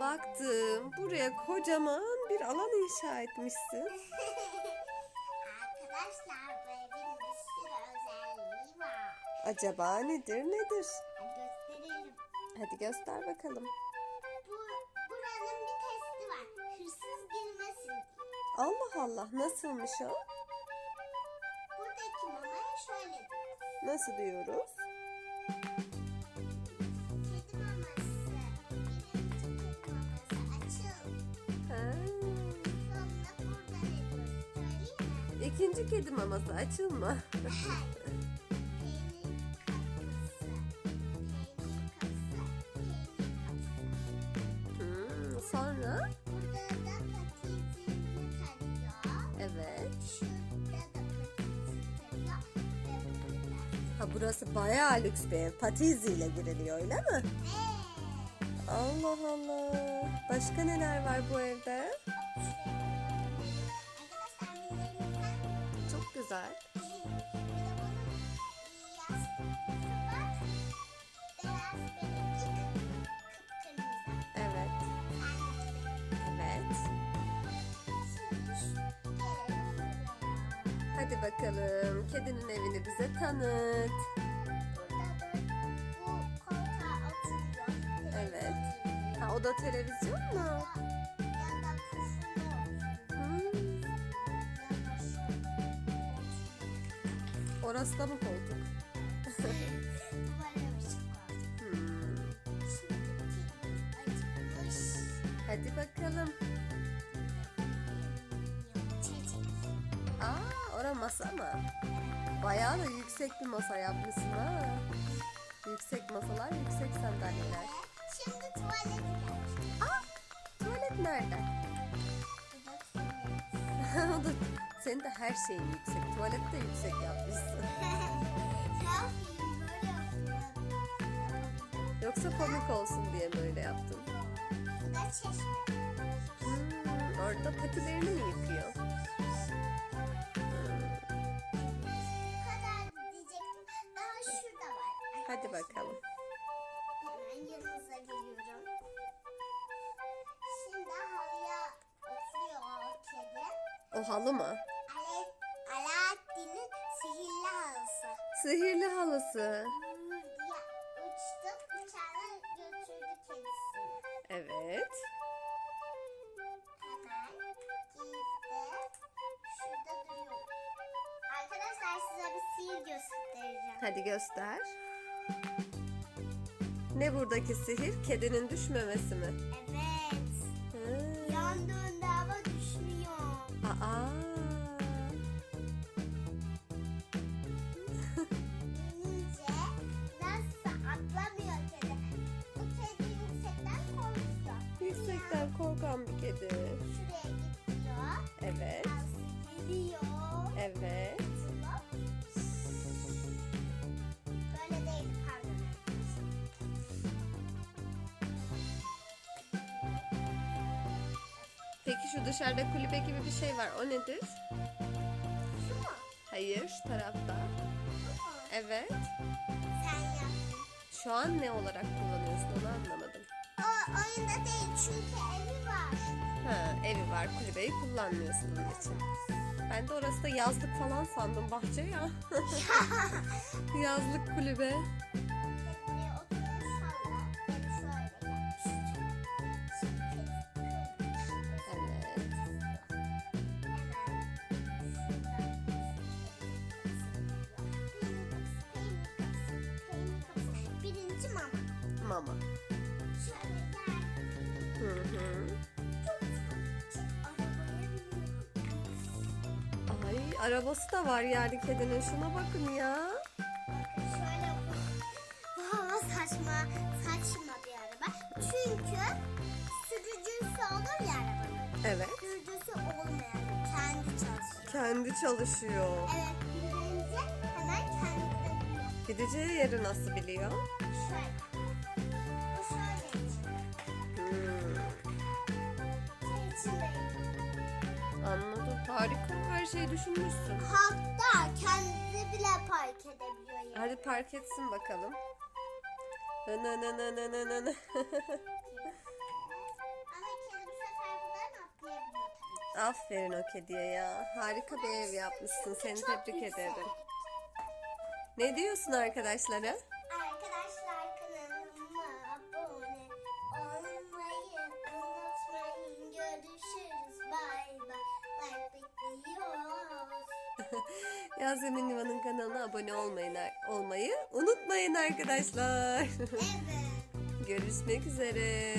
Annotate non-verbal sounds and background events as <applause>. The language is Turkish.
baktım. Buraya kocaman bir alan inşa etmişsin. Arkadaşlar bu evin bir sürü özelliği var. Acaba nedir nedir? Gösterelim. Hadi göster bakalım. Bu buranın bir testi var. Hırsız girmesin. Allah Allah nasılmış o? Buradaki mamaya şöyle diyor. Nasıl diyoruz? İkinci kedi maması açılma. <laughs> Hmm, sonra? Burada da patatesini karıyor. Evet. Şurada da patatesini. Ha burası bayağı lüks bir ev. Patizi ile giriliyor öyle mi? Evet. Allah Allah. Başka neler var bu evde? Kıpkırmızı. Evet. Evet. Hadi bakalım. Kedinin evini bize tanıt. Evet. Ha o da televizyon mu? Orası da mı koltuk? Hadi bakalım. Aa ora masa mı? Bayağı da yüksek bir masa yapmışsın ha. Yüksek masalar, yüksek sandalyeler. Şimdi tuvalete geldik. Aa tuvalet nerede? <laughs> O Senin de her şeyin yüksek. Tuvalet de yüksek yapmışsın. Yoksa komik olsun diye mi öyle yaptın? Bu da çeşme. Hmm, orada patilerini mi yıkıyor? Hadi bakalım. Hemen yanınıza geliyorum. Şimdi halıya oturuyor o kedi. O halı mı? Ale Alaaddin'in sihirli halısı. Sihirli halısı. Uçağına götürdü kedisini. Evet. Hemen giydi. Şurada duruyor. Arkadaşlar size bir sihir göstereceğim. Hadi göster. Ne buradaki sihir? Kedinin düşmemesi mi? Evet. Korkan bir kedi. Şuraya gidiyor. Evet. Az geliyor. Evet. Hop. Böyle değil pardon. Peki şu dışarıda kulübe gibi bir şey var. O nedir? Şu mu? Hayır, şu tarafta. Evet. Sen yaptın. Şu an ne olarak kullanıyorsun onu anlamadım. O oyunda değil çünkü evi var. Ha, evi var, kulübeyi kullanmıyorsun onun için. Ben de orası da yazlık falan sandım bahçe ya. <laughs> yazlık kulübe. Buraya arabası da var yani kedinin. Şuna bakın ya. Şöyle bu. Ama saçma, saçma bir araba. Çünkü sürücüsü olur ya arabanın. Evet. Sürücüsü olmayan kendi çalışıyor. Kendi çalışıyor. Evet, birinci hemen kendi. Gideceği yeri nasıl biliyor? Şöyle. Bu şöyle. Hmm, Şey anladım. Harika şeyi düşünmüşsün. Hatta kendisi bile park edebiliyor. Yani. Hadi park etsin bakalım. Ana na na na na na na. Aferin o kediye ya. Harika bir ev yapmışsın. Seni tebrik ederim. Ne diyorsun arkadaşlara? Yasemin Livan'ın kanalına abone olmayın, olmayı unutmayın arkadaşlar. Evet. <laughs> Görüşmek üzere.